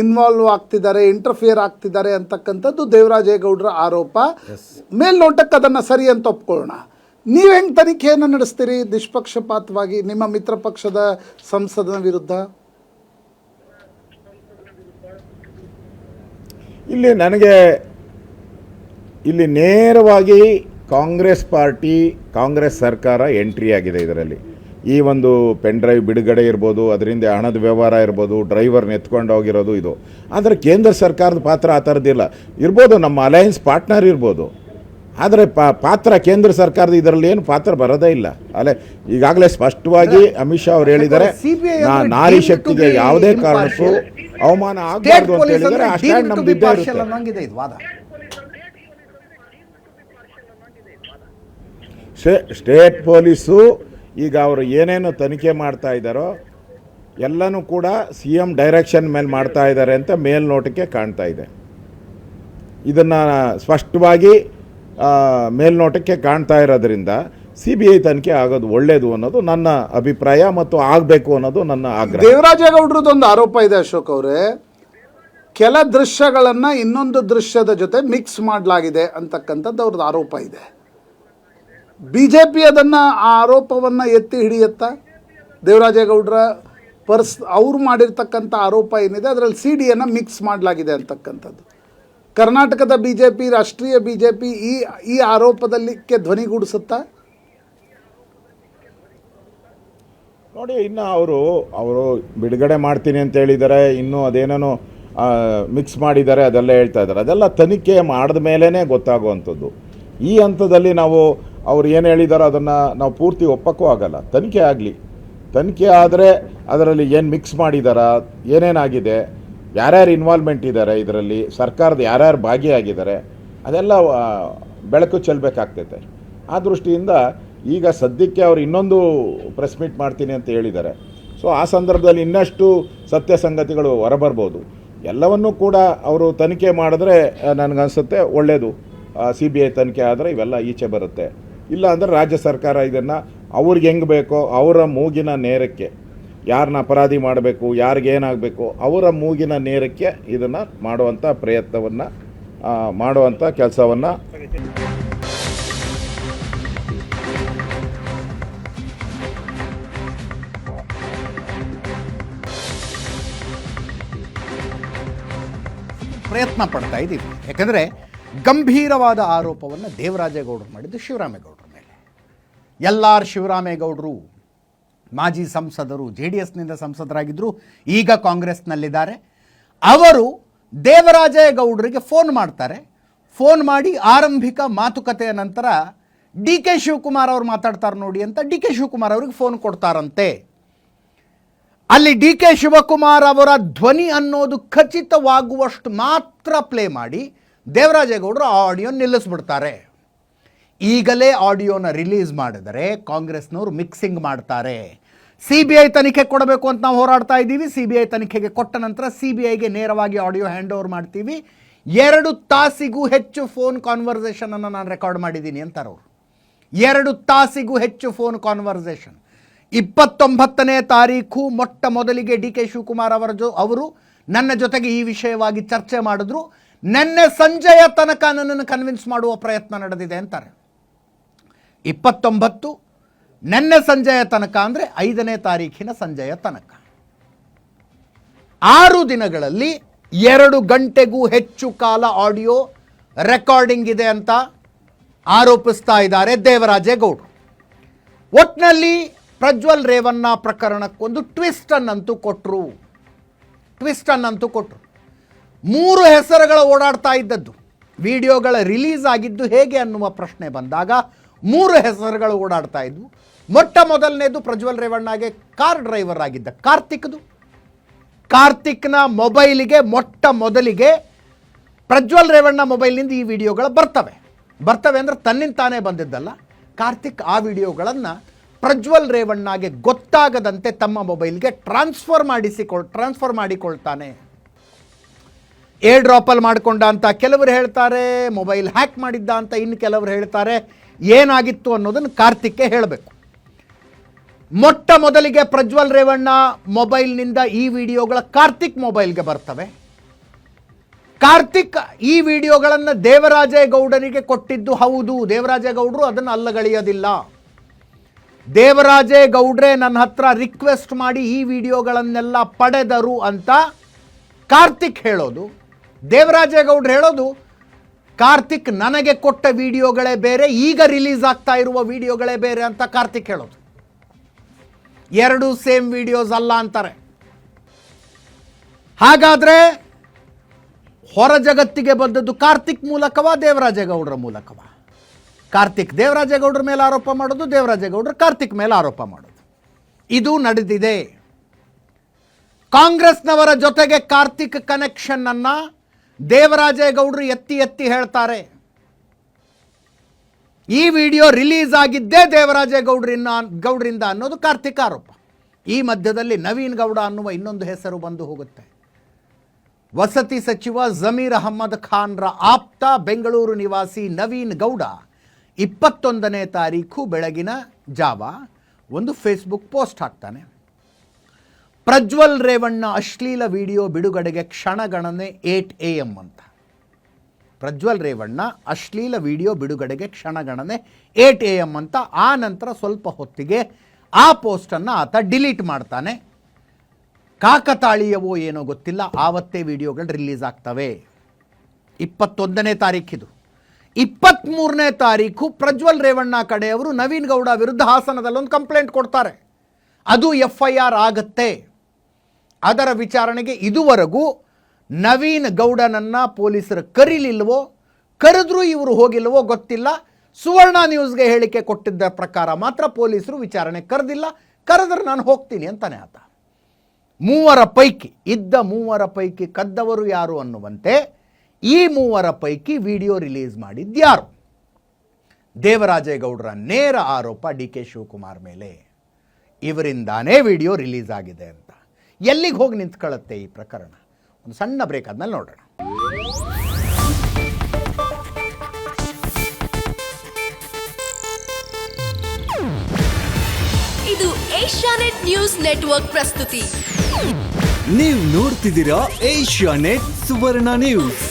ಇನ್ವಾಲ್ವ್ ಆಗ್ತಿದ್ದಾರೆ ಇಂಟರ್ಫಿಯರ್ ಆಗ್ತಿದ್ದಾರೆ ಅಂತಕ್ಕಂಥದ್ದು ದೇವರಾಜೇಗೌಡರ ಆರೋಪ. ಮೇಲ್ನೋಟಕ್ಕೆ ಅದನ್ನು ಸರಿ ಅಂತ ಒಪ್ಕೊಳ್ಳೋಣ. ನೀವು ಹೆಂಗೆ ತನಿಖೆಯನ್ನು ನಡೆಸ್ತೀರಿ ನಿಷ್ಪಕ್ಷಪಾತವಾಗಿ ನಿಮ್ಮ ಮಿತ್ರ ಪಕ್ಷದ ಸಂಸದನ ವಿರುದ್ಧ? ಇಲ್ಲಿ ನನಗೆ ಇಲ್ಲಿ ನೇರವಾಗಿ ಕಾಂಗ್ರೆಸ್ ಪಾರ್ಟಿ, ಕಾಂಗ್ರೆಸ್ ಸರ್ಕಾರ ಎಂಟ್ರಿ ಆಗಿದೆ ಇದರಲ್ಲಿ. ಈ ಒಂದು ಪೆನ್ ಡ್ರೈವ್ ಬಿಡುಗಡೆ ಇರ್ಬೋದು, ಅದರಿಂದ ಹಣದ ವ್ಯವಹಾರ ಇರ್ಬೋದು ಡ್ರೈವರ್ನ ಎತ್ಕೊಂಡು ಹೋಗಿರೋದು ಇದು. ಆದರೆ ಕೇಂದ್ರ ಸರ್ಕಾರದ ಪಾತ್ರ ಆ ಥರದ್ದಿಲ್ಲ. ಇರ್ಬೋದು, ನಮ್ಮ ಅಲಯನ್ಸ್ ಪಾರ್ಟ್ನರ್ ಇರ್ಬೋದು. ಆದರೆ ಪಾ- ಪಾತ್ರ ಕೇಂದ್ರ ಸರ್ಕಾರದ ಇದರಲ್ಲಿ ಏನು ಪಾತ್ರ ಬರೋದೇ ಇಲ್ಲ. ಅಲ್ಲೇ ಈಗಾಗಲೇ ಸ್ಪಷ್ಟವಾಗಿ ಅಮಿತ್ ಶಾ ಅವರು ಹೇಳಿದ್ದಾರೆ ನಾರಿ ಶಕ್ತಿಗೆ ಯಾವುದೇ ಕಾರಣಕ್ಕೂ ಅವಮಾನ ಆಗಬಾರ್ದು ಅಂತ ಹೇಳಿದರೆ ಆ ಸ್ಟ್ಯಾಂಡ್ ಇರುತ್ತೆ. ಸ್ಟೇಟ್ ಪೊಲೀಸು ಈಗ ಅವರು ಏನೇನು ತನಿಖೆ ಮಾಡ್ತಾ ಇದ್ದಾರೋ ಎಲ್ಲನೂ ಕೂಡ ಸಿ ಎಂ ಡೈರೆಕ್ಷನ್ ಮೇಲೆ ಮಾಡ್ತಾ ಇದ್ದಾರೆ ಅಂತ ಮೇಲ್ನೋಟಕ್ಕೆ ಕಾಣ್ತಾ ಇದೆ. ಇದನ್ನು ಸ್ಪಷ್ಟವಾಗಿ ಮೇಲ್ನೋಟಕ್ಕೆ ಕಾಣ್ತಾ ಇರೋದ್ರಿಂದ ಸಿ ಬಿ ಐ ತನಿಖೆ ಆಗೋದು ಒಳ್ಳೇದು ಅನ್ನೋದು ನನ್ನ ಅಭಿಪ್ರಾಯ ಮತ್ತು ಆಗಬೇಕು ಅನ್ನೋದು ನನ್ನ ಆಗ್ರಹ. ಒಂದು ಆರೋಪ ಇದೆ ಅಶೋಕ್ ಅವರೇ. ಕೆಲ ದೃಶ್ಯಗಳನ್ನು ಇನ್ನೊಂದು ದೃಶ್ಯದ ಜೊತೆ ಮಿಕ್ಸ್ ಮಾಡಲಾಗಿದೆ ಅಂತಕ್ಕಂಥದ್ದು ಅವ್ರದ್ದು ಆರೋಪ ಇದೆ. ಬಿ ಜೆ ಪಿ ಅದನ್ನು ಆ ಆರೋಪವನ್ನು ಎತ್ತಿ ಹಿಡಿಯುತ್ತಾ? ದೇವರಾಜೇಗೌಡರ ಪರ್ಸ್ ಅವ್ರು ಮಾಡಿರ್ತಕ್ಕಂಥ ಆರೋಪ ಏನಿದೆ, ಅದರಲ್ಲಿ ಸಿ ಡಿಯನ್ನು ಮಿಕ್ಸ್ ಮಾಡಲಾಗಿದೆ ಅಂತಕ್ಕಂಥದ್ದು. ಕರ್ನಾಟಕದ ಬಿ ಜೆ ಪಿ ರಾಷ್ಟ್ರೀಯ ಬಿ ಜೆ ಪಿ ಈ ಈ ಆರೋಪದಲ್ಲಿಕ್ಕೆ ಧ್ವನಿಗೂಡಿಸುತ್ತಾ ನೋಡಿ, ಇನ್ನು ಅವರು ಅವರು ಬಿಡುಗಡೆ ಮಾಡ್ತೀನಿ ಅಂತ ಹೇಳಿದ್ದಾರೆ. ಇನ್ನೂ ಅದೇನೇನೋ ಮಿಕ್ಸ್ ಮಾಡಿದ್ದಾರೆ, ಅದೆಲ್ಲ ಹೇಳ್ತಾ ಇದ್ದಾರೆ. ಅದೆಲ್ಲ ತನಿಖೆ ಮಾಡಿದ ಮೇಲೇ ಗೊತ್ತಾಗುವಂಥದ್ದು. ಈ ಹಂತದಲ್ಲಿ ನಾವು, ಅವ್ರು ಏನು ಹೇಳಿದಾರೋ ಅದನ್ನು ನಾವು ಪೂರ್ತಿ ಒಪ್ಪಕ್ಕೂ ಆಗಲ್ಲ. ತನಿಖೆ ಆಗಲಿ. ತನಿಖೆ ಆದರೆ ಅದರಲ್ಲಿ ಏನು ಮಿಕ್ಸ್ ಮಾಡಿದಾರಾ, ಏನೇನಾಗಿದೆ ಯಾರ್ಯಾರು ಇನ್ವಾಲ್ವ್ಮೆಂಟ್ ಇದ್ದಾರೆ ಇದರಲ್ಲಿ, ಸರ್ಕಾರದ ಯಾರ್ಯಾರು ಭಾಗಿಯಾಗಿದ್ದಾರೆ ಅದೆಲ್ಲ ಬೆಳಕು ಚೆಲ್ಲಬೇಕಾಗ್ತೈತೆ ಆ ದೃಷ್ಟಿಯಿಂದ ಈಗ ಸದ್ಯಕ್ಕೆ ಅವರು ಇನ್ನೊಂದು ಪ್ರೆಸ್ ಮೀಟ್ ಮಾಡ್ತೀನಿ ಅಂತ ಹೇಳಿದ್ದಾರೆ ಸೊ ಆ ಸಂದರ್ಭದಲ್ಲಿ ಇನ್ನಷ್ಟು ಸತ್ಯ ಸಂಗತಿಗಳು ಹೊರಬರ್ಬೋದು. ಎಲ್ಲವನ್ನೂ ಕೂಡ ಅವರು ತನಿಖೆ ಮಾಡಿದ್ರೆ ನನಗನ್ಸುತ್ತೆ ಒಳ್ಳೆಯದು ಸಿ ಬಿ ಐ ತನಿಖೆ ಆದರೆ ಇವೆಲ್ಲ ಈಚೆ ಬರುತ್ತೆ. ಇಲ್ಲ ಅಂದರೆ ರಾಜ್ಯ ಸರ್ಕಾರ ಇದನ್ನು ಅವ್ರಿಗೆ ಹೆಂಗೆ ಬೇಕೋ ಅವರ ಮೂಗಿನ ನೇರಕ್ಕೆ ಯಾರನ್ನ ಅಪರಾಧಿ ಮಾಡಬೇಕು ಯಾರಿಗೇನಾಗಬೇಕು ಅವರ ಮೂಗಿನ ನೇರಕ್ಕೆ ಇದನ್ನು ಮಾಡುವಂಥ ಪ್ರಯತ್ನವನ್ನು ಮಾಡುವಂಥ ಕೆಲಸವನ್ನು. ಪ್ರಯತ್ನ ಪಡ್ತಾ ಇದ್ದೀವಿ. ಯಾಕಂದರೆ ಗಂಭೀರವಾದ ಆರೋಪವನ್ನು ದೇವರಾಜೇಗೌಡರು ಮಾಡಿದ್ದು ಶಿವರಾಮೇಗೌಡರ ಮೇಲೆ. ಎಲ್ ಆರ್ ಶಿವರಾಮೇಗೌಡರು ಮಾಜಿ ಸಂಸದರು ಜೆ ಡಿ ಎಸ್ನಿಂದ ಸಂಸದರಾಗಿದ್ದರು ಈಗ ಕಾಂಗ್ರೆಸ್ನಲ್ಲಿದ್ದಾರೆ. ಅವರು ದೇವರಾಜೇಗೌಡರಿಗೆ ಫೋನ್ ಮಾಡ್ತಾರೆ. ಫೋನ್ ಮಾಡಿ ಆರಂಭಿಕ ಮಾತುಕತೆಯ ನಂತರ ಡಿ ಕೆ ಶಿವಕುಮಾರ್ ಅವರು ಮಾತಾಡ್ತಾರೆ ನೋಡಿ ಅಂತ ಡಿ ಕೆ ಶಿವಕುಮಾರ್ ಅವ್ರಿಗೆ ಫೋನ್ ಕೊಡ್ತಾರಂತೆ. ಅಲ್ಲಿ ಡಿ ಕೆ ಶಿವಕುಮಾರ್ ಅವರ ಧ್ವನಿ ಅನ್ನೋದು ಖಚಿತವಾಗುವಷ್ಟು ಮಾತ್ರ ಪ್ಲೇ ಮಾಡಿ ದೇವರಾಜೇಗೌಡರು ಆ ಆಡಿಯೋ ನಿಲ್ಲಿಸ್ಬಿಡ್ತಾರೆ. ಈಗಲೇ ಆಡಿಯೋನ ರಿಲೀಸ್ ಮಾಡಿದರೆ ಕಾಂಗ್ರೆಸ್ನವರು ಮಿಕ್ಸಿಂಗ್ ಮಾಡ್ತಾರೆ. ಸಿ ಬಿ ಐ ತನಿಖೆ ಕೊಡಬೇಕು ಅಂತ ನಾವು ಹೋರಾಡ್ತಾ ಇದ್ದೀವಿ. ಸಿ ಬಿ ಐ ತನಿಖೆಗೆ ಕೊಟ್ಟ ನಂತರ ಸಿ ಬಿ ಐಗೆ ನೇರವಾಗಿ ಆಡಿಯೋ ಹ್ಯಾಂಡ್ ಓವರ್ ಮಾಡ್ತೀವಿ. ಎರಡು ತಾಸಿಗೂ ಹೆಚ್ಚು ಫೋನ್ ಕಾನ್ವರ್ಸೇಷನನ್ನು ನಾನು ರೆಕಾರ್ಡ್ ಮಾಡಿದ್ದೀನಿ ಅಂತಾರೆ ಅವರು. ಎರಡು ತಾಸಿಗೂ ಹೆಚ್ಚು ಫೋನ್ ಕಾನ್ವರ್ಸೇಷನ್ ಇಪ್ಪತ್ತೊಂಬತ್ತನೇ ತಾರೀಕು ಮೊಟ್ಟ ಮೊದಲಿಗೆ ಡಿ ಕೆ ಶಿವಕುಮಾರ್ ಅವರ ಜೊ, ಅವರು ನನ್ನ ಜೊತೆಗೆ ಈ ವಿಷಯವಾಗಿ ಚರ್ಚೆ ಮಾಡಿದ್ರು. ನಿನ್ನೆ ಸಂಜೆಯ ತನಕ ನನ್ನನ್ನು ಕನ್ವಿನ್ಸ್ ಮಾಡುವ ಪ್ರಯತ್ನ ನಡೆದಿದೆ ಅಂತಾರೆ. ಇಪ್ಪತ್ತೊಂಬತ್ತು, ನಿನ್ನೆ ಸಂಜೆಯ ತನಕ ಅಂದರೆ ಐದನೇ ತಾರೀಖಿನ ಸಂಜೆಯ ತನಕ. ಆರು ದಿನಗಳಲ್ಲಿ ಎರಡು ಗಂಟೆಗೂ ಹೆಚ್ಚು ಕಾಲ ಆಡಿಯೋ ರೆಕಾರ್ಡಿಂಗ್ ಇದೆ ಅಂತ ಆರೋಪಿಸ್ತಾ ಇದ್ದಾರೆ ದೇವರಾಜೇಗೌಡರು ಒಟ್ನಲ್ಲಿ ಪ್ರಜ್ವಲ್ ರೇವಣ್ಣ ಪ್ರಕರಣಕ್ಕೊಂದು ಟ್ವಿಸ್ಟ್ ಅನ್ನಂತೂ ಕೊಟ್ಟರು ಟ್ವಿಸ್ಟ್ ಅನ್ನಂತೂ ಕೊಟ್ಟರು ಮೂರು ಹೆಸರುಗಳು ಓಡಾಡ್ತಾ ಇದ್ದದ್ದು. ವಿಡಿಯೋಗಳ ರಿಲೀಸ್ ಆಗಿದ್ದು ಹೇಗೆ ಅನ್ನುವ ಪ್ರಶ್ನೆ ಬಂದಾಗ ಮೂರು ಹೆಸರುಗಳು ಓಡಾಡ್ತಾ ಇದ್ವು. ಮೊಟ್ಟ ಮೊದಲನೇದು ಪ್ರಜ್ವಲ್ ರೇವಣ್ಣಗೆ ಕಾರ್ ಡ್ರೈವರ್ ಆಗಿದ್ದ ಕಾರ್ತಿಕ್ದು. ಕಾರ್ತಿಕ್ನ ಮೊಬೈಲಿಗೆ, ಮೊಟ್ಟ ಮೊದಲಿಗೆ ಪ್ರಜ್ವಲ್ ರೇವಣ್ಣ ಮೊಬೈಲ್ನಿಂದ ಈ ವಿಡಿಯೋಗಳು ಬರ್ತವೆ. ಬರ್ತವೆ ಅಂದರೆ ತನ್ನಿಂದ ತಾನೇ ಬಂದಿದ್ದಲ್ಲ. ಕಾರ್ತಿಕ್ ಆ ವಿಡಿಯೋಗಳನ್ನು ಪ್ರಜ್ವಲ್ ರೇವಣ್ಣಗೆ ಗೊತ್ತಾಗದಂತೆ ತಮ್ಮ ಮೊಬೈಲ್ಗೆ ಟ್ರಾನ್ಸ್ಫರ್ ಮಾಡಿಸಿಕೊಳ್, ಟ್ರಾನ್ಸ್ಫರ್ ಮಾಡಿಕೊಳ್ತಾನೆ. ಏರ್ ಡ್ರಾಪಲ್ಲಿ ಮಾಡಿಕೊಂಡ ಅಂತ ಕೆಲವರು ಹೇಳ್ತಾರೆ, ಮೊಬೈಲ್ ಹ್ಯಾಕ್ ಮಾಡಿದ್ದ ಅಂತ ಇನ್ನು ಕೆಲವರು ಹೇಳ್ತಾರೆ. ಏನಾಗಿತ್ತು ಅನ್ನೋದನ್ನು ಕಾರ್ತಿಕ್ಗೆ ಹೇಳಬೇಕು. ಮೊಟ್ಟ ಮೊದಲಿಗೆ ಪ್ರಜ್ವಲ್ ರೇವಣ್ಣ ಮೊಬೈಲ್ನಿಂದ ಈ ವಿಡಿಯೋಗಳ ಕಾರ್ತಿಕ್ ಮೊಬೈಲ್ಗೆ ಬರ್ತವೆ. ಕಾರ್ತಿಕ್ ಈ ವಿಡಿಯೋಗಳನ್ನು ದೇವರಾಜೇಗೌಡರಿಗೆ ಕೊಟ್ಟಿದ್ದು ಹೌದು. ದೇವರಾಜೇಗೌಡರು ಅದನ್ನು ಅಲ್ಲಗಳೆಯೋದಿಲ್ಲ. ದೇವರಾಜೇಗೌಡ್ರೆ ನನ್ನ ಹತ್ರ ರಿಕ್ವೆಸ್ಟ್ ಮಾಡಿ ಈ ವಿಡಿಯೋಗಳನ್ನೆಲ್ಲ ಪಡೆದರು ಅಂತ ಕಾರ್ತಿಕ್ ಹೇಳೋದು. ದೇವರಾಜೇಗೌಡ್ರು ಹೇಳೋದು ಕಾರ್ತಿಕ್ ನನಗೆ ಕೊಟ್ಟ ವಿಡಿಯೋಗಳೇ ಬೇರೆ, ಈಗ ರಿಲೀಸ್ ಆಗ್ತಾ ಇರುವ ವಿಡಿಯೋಗಳೇ ಬೇರೆ ಅಂತ ಕಾರ್ತಿಕ್ ಹೇಳೋದು. ಎರಡು ಸೇಮ್ ವಿಡಿಯೋಸ್ ಅಲ್ಲ ಅಂತಾರೆ. ಹಾಗಾದ್ರೆ ಹೊರ ಜಗತ್ತಿಗೆ ಬಂದದ್ದು ಕಾರ್ತಿಕ್ ಮೂಲಕವಾ, ದೇವರಾಜೇಗೌಡರ ಮೂಲಕವ? ಕಾರ್ತಿಕ್ ದೇವರಾಜೇಗೌಡರ ಮೇಲೆ ಆರೋಪ ಮಾಡೋದು, ದೇವರಾಜೇಗೌಡರು ಕಾರ್ತಿಕ್ ಮೇಲೆ ಆರೋಪ ಮಾಡೋದು. ಇದು ನಡೆದಿದೆ. ಕಾಂಗ್ರೆಸ್ನವರ ಜೊತೆಗೆ ಕಾರ್ತಿಕ್ ಕನೆಕ್ಷನ್ ಅನ್ನ ದೇವರಾಜೇಗೌಡರು ಎತ್ತಿ ಎತ್ತಿ ಹೇಳ್ತಾರೆ. ಈ ವಿಡಿಯೋ ರಿಲೀಸ್ ಆಗಿದ್ದೇ ದೇವರಾಜೇಗೌಡರಿಂದ ಗೌಡರಿಂದ ಅನ್ನೋದು ಕಾರ್ತಿಕ್ ಆರೋಪ. ಈ ಮಧ್ಯದಲ್ಲಿ ನವೀನ್ ಗೌಡ ಅನ್ನುವ ಇನ್ನೊಂದು ಹೆಸರು ಬಂದು ಹೋಗುತ್ತೆ. ವಸತಿ ಸಚಿವ ಜಮೀರ್ ಅಹಮ್ಮದ್ ಖಾನ್ರ ಆಪ್ತ ಬೆಂಗಳೂರು ನಿವಾಸಿ ನವೀನ್ ಗೌಡ ಇಪ್ಪತ್ತೊಂದನೇ ತಾರೀಕು ಬೆಳಗಿನ ಜಾವ ಒಂದು ಫೇಸ್ಬುಕ್ ಪೋಸ್ಟ್ ಹಾಕ್ತಾನೆ. ಪ್ರಜ್ವಲ್ ರೇವಣ್ಣ ಅಶ್ಲೀಲ ವಿಡಿಯೋ ಬಿಡುಗಡೆಗೆ ಕ್ಷಣಗಣನೆ ಏಟ್ ಎ ಎಂ ಅಂತ. ಪ್ರಜ್ವಲ್ ರೇವಣ್ಣ ಅಶ್ಲೀಲ ವಿಡಿಯೋ ಬಿಡುಗಡೆಗೆ ಕ್ಷಣಗಣನೆ ಏಟ್ ಎ ಎಂ ಅಂತ. ಆ ನಂತರ ಸ್ವಲ್ಪ ಹೊತ್ತಿಗೆ ಆ ಪೋಸ್ಟನ್ನು ಆತ ಡಿಲೀಟ್ ಮಾಡ್ತಾನೆ. ಕಾಕತಾಳೀಯವೋ ಏನೋ ಗೊತ್ತಿಲ್ಲ, ಆವತ್ತೇ ವಿಡಿಯೋಗಳು ರಿಲೀಸ್ ಆಗ್ತವೆ. ಇಪ್ಪತ್ತೊಂದನೇ ತಾರೀಕಿದು ಇಪ್ಪತ್ತ್ಮೂರನೇ ತಾರೀಕು ಪ್ರಜ್ವಲ್ ರೇವಣ್ಣ ಕಡೆಯವರು ನವೀನ್ ಗೌಡ ವಿರುದ್ಧ ಹಾಸನದಲ್ಲೊಂದು ಕಂಪ್ಲೇಂಟ್ ಕೊಡ್ತಾರೆ. ಅದು ಎಫ್ ಐ ಆರ್ ಆಗತ್ತೆ. ಅದರ ವಿಚಾರಣೆಗೆ ಇದುವರೆಗೂ ನವೀನ್ ಗೌಡನನ್ನು ಪೊಲೀಸರು ಕರೀಲಿಲ್ವೋ, ಕರೆದ್ರೂ ಇವರು ಹೋಗಿಲ್ವೋ ಗೊತ್ತಿಲ್ಲ. ಸುವರ್ಣ ನ್ಯೂಸ್ಗೆ ಹೇಳಿಕೆ ಕೊಟ್ಟಿದ್ದ ಪ್ರಕಾರ ಮಾತ್ರ ಪೊಲೀಸರು ವಿಚಾರಣೆ ಕರೆದಿಲ್ಲ. ಕರೆದ್ರೆ ನಾನು ಹೋಗ್ತೀನಿ ಅಂತಾನೆ ಆತ. ಮೂವರ ಪೈಕಿ, ಇದ್ದ ಮೂವರ ಪೈಕಿ ಕದ್ದವರು ಯಾರು ಅನ್ನುವಂತೆ ಈ ಮೂವರ ಪೈಕಿ ವಿಡಿಯೋ ರಿಲೀಸ್ ಮಾಡಿದ್ಯಾರು ದೇವರಾಜೇಗೌಡರ ನೇರ ಆರೋಪ ಡಿ ಕೆ ಶಿವಕುಮಾರ್ ಮೇಲೆ. ಇವರಿಂದಾನೇ ವಿಡಿಯೋ ರಿಲೀಸ್ ಆಗಿದೆ ಅಂತ. ಎಲ್ಲಿಗೆ ಹೋಗಿ ನಿಂತ್ಕೊಳ್ಳುತ್ತೆ ಈ ಪ್ರಕರಣ? ಒಂದು ಸಣ್ಣ ಬ್ರೇಕ್ ಆದ್ಮೇಲೆ ನೋಡೋಣ. ಇದು ಏಷ್ಯಾನೆಟ್ ನ್ಯೂಸ್ ನೆಟ್ವರ್ಕ್ ಪ್ರಸ್ತುತಿ. ನೀವು ನೋಡ್ತಿದ್ದೀರಾ ಏಷ್ಯಾ ನೆಟ್ ಸುವರ್ಣ ನ್ಯೂಸ್.